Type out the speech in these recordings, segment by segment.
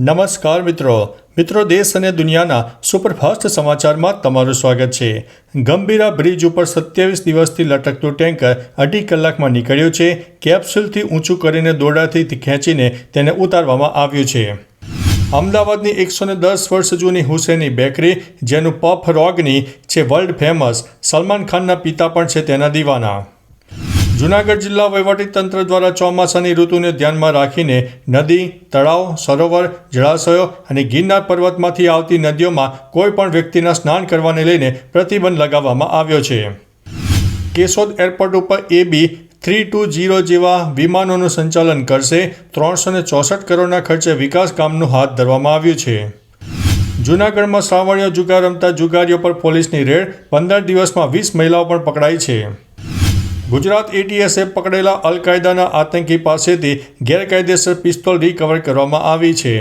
નમસ્કાર મિત્રો. મિત્રો, દેશ અને દુનિયાના સુપરફાસ્ટ સમાચારમાં તમારું સ્વાગત છે. ગંભીરા બ્રિજ ઉપર સત્યાવીસ દિવસથી લટકતું ટેન્કર અઢી કલાકમાં નીકળ્યું છે. કેપ્સ્યુલથી ઊંચું કરીને દોરડાથી ખેંચીને તેને ઉતારવામાં આવ્યું છે. અમદાવાદની એકસો ને દસ વર્ષ જૂની હુસેની બેકરી, જેનું પફ રોગની છે, વર્લ્ડ ફેમસ. સલમાન ખાનના પિતા પણ છે તેના દીવાના. જૂનાગઢ જિલ્લા વહીવટીતંત્ર દ્વારા ચોમાસાની ઋતુને ધ્યાનમાં રાખીને નદી, તળાવ, સરોવર, જળાશયો અને ગિરનાર પર્વતમાંથી આવતી નદીઓમાં કોઈ પણ વ્યક્તિના સ્નાન કરવાને લઈને પ્રતિબંધ લગાવવામાં આવ્યો છે. કેશોદ એરપોર્ટ ઉપર એબી થ્રી ટુ જીરો જેવા વિમાનોનું સંચાલન કરશે. ત્રણસો ને ચોસઠ કરોડના ખર્ચે વિકાસ કામનું હાથ ધરવામાં આવ્યું છે. જૂનાગઢમાં શ્રાવણીય જુગાર રમતા જુગારીઓ પર પોલીસની રેડ. પંદર દિવસમાં વીસ મહિલાઓ પણ પકડાઈ છે. ગુજરાત એટીએસએ પકડેલા અલ કાયદાના આતંકી પાસેથી ગેરકાયદેસર પિસ્તોલ રિકવર કરવામાં આવી છે.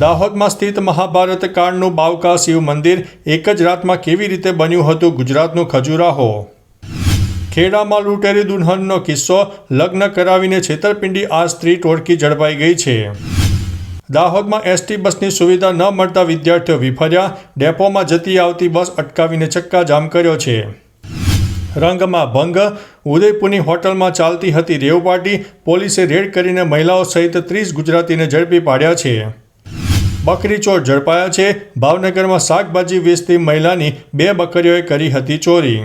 દાહોદમાં સ્થિત મહાભારત કાળનું બાવકા શિવ મંદિર એક જ રાતમાં કેવી રીતે બન્યું હતું ગુજરાતનું ખજુરાહો? ખેડામાં લૂંટેરી દુલ્હનનો કિસ્સો લગ્ન કરાવીને છેતરપિંડી આ સ્ત્રી ટોળકી ઝડપાઈ ગઈ છે. દાહોદમાં એસટી બસની સુવિધા ન મળતા વિદ્યાર્થીઓ વિફર્યા, ડેપોમાં જતી આવતી બસ અટકાવીને ચક્કાજામ કર્યો છે. રંગમાં ભંગ. ઉદયપુરની હોટલમાં ચાલતી હતી રેવ પાર્ટી. પોલીસે રેડ કરીને મહિલાઓ સહિત ત્રીસ ગુજરાતીને ઝડપી પાડ્યા છે. બકરી ચોર ઝડપાયા છે. ભાવનગરમાં શાકભાજી વેચતી મહિલાની બે બકરીઓએ કરી હતી ચોરી.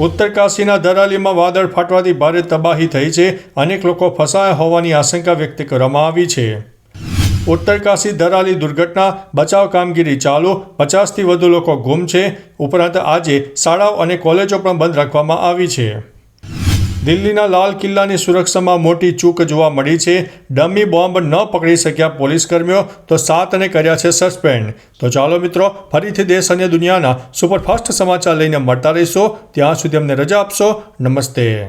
ઉત્તરકાશીના દરાલીમાં વાદળ ફાટવાથી ભારે તબાહી થઈ છે. અનેક લોકો ફસાયા હોવાની આશંકા વ્યક્ત કરવામાં આવી છે. ઉત્તરકાશી દરાલી દુર્ઘટના, બચાવ કામગીરી ચાલુ, પચાસથી વધુ લોકો ગુમ છે. ઉપરાંત આજે શાળાઓ અને કોલેજો પણ બંધ રાખવામાં આવી છે. દિલ્હીના લાલ કિલ્લાની સુરક્ષામાં મોટી ચૂક જોવા મળી છે. ડમી બોમ્બ ન પકડી શક્યા પોલીસ કર્મીઓ, તો સાતને કર્યા છે સસ્પેન્ડ. તો ચાલો મિત્રો, ફરીથી દેશ અને દુનિયાના સુપરફાસ્ટ સમાચાર લઈને મળતા રહીશો. ત્યાં સુધી અમને રજા આપશો. નમસ્તે.